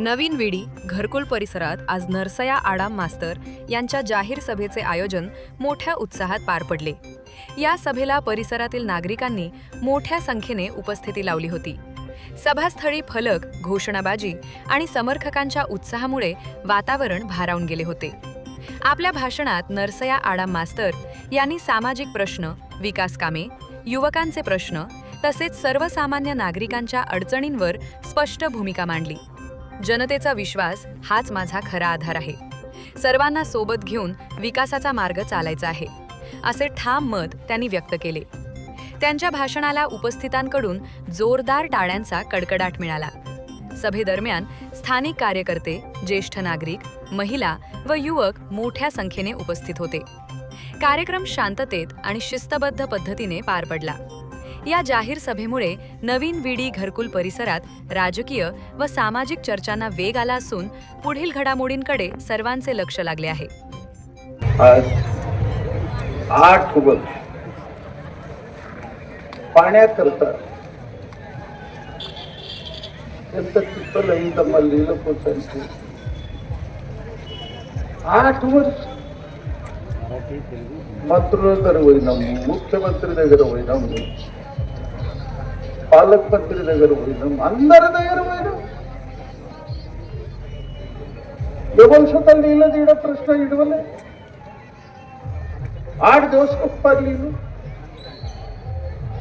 नवीन विडी घरकुल परिसरात आज नरसया आडाम मास्तर यांच्या जाहीर सभेचे आयोजन मोठ्या उत्साहात पार पडले. या सभेला परिसरातील नागरिकांनी मोठ्या संख्येने उपस्थिती लावली होती. सभास्थळी फलक घोषणाबाजी आणि समर्थकांच्या उत्साहामुळे वातावरण भारावून गेले होते. आपल्या भाषणात नरसया आडाम मास्तर यांनी सामाजिक प्रश्न विकास कामे युवकांचे प्रश्न तसेच सर्वसामान्य नागरिकांच्या अडचणींवर स्पष्ट भूमिका मांडली. जनतेचा विश्वास हाच माझा खरा आधार आहे. सर्वांना सोबत घेऊन विकासाचा मार्ग चालायचा आहे असे ठाम मत त्यांनी व्यक्त केले. त्यांच्या भाषणाला उपस्थितांकडून जोरदार टाळ्यांचा कडकडाट मिळाला. सभेदरम्यान स्थानिक कार्यकर्ते ज्येष्ठ नागरिक महिला व युवक मोठ्या संख्येने उपस्थित होते. कार्यक्रम शांततेत आणि शिस्तबद्ध पद्धतीने पार पडला. या जाहीर सभेमुळे नवीन विडी घरकुल परिसरात राजकीय व सामाजिक चर्चांना वेग आला असून पुढील घडामोडींकडे सर्वांचे लक्ष लागले आहे आज आठ वर्ष पाण्याकरता त्यांचं चित्र लिहिलं पोचायचं आठ वर्ष मंत्र तर होईना मुख्यमंत्री దగ్గర होईना பாலப்பத்திர దగ్గర పోయినాం అందరి దగ్గర పోయినాం ఎవరి సొంత నీళ్ళ తీయడం ప్రశ్న ఇడవలే ఆడు దోసుకొప్పారు నీళ్ళు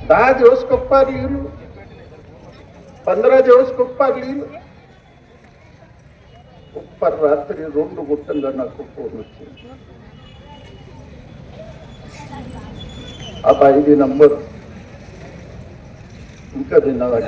దా దోసుకొప్పారు నీళ్ళు పంద్ర దోసుకొప్పారు నీళ్ళు ఉప్పర్ రాత్రి రెండు గుట్టల్లో నాకు ఫోన్ వచ్చింది ఆ ఐదు నంబరు ఇంకా తిన్నదా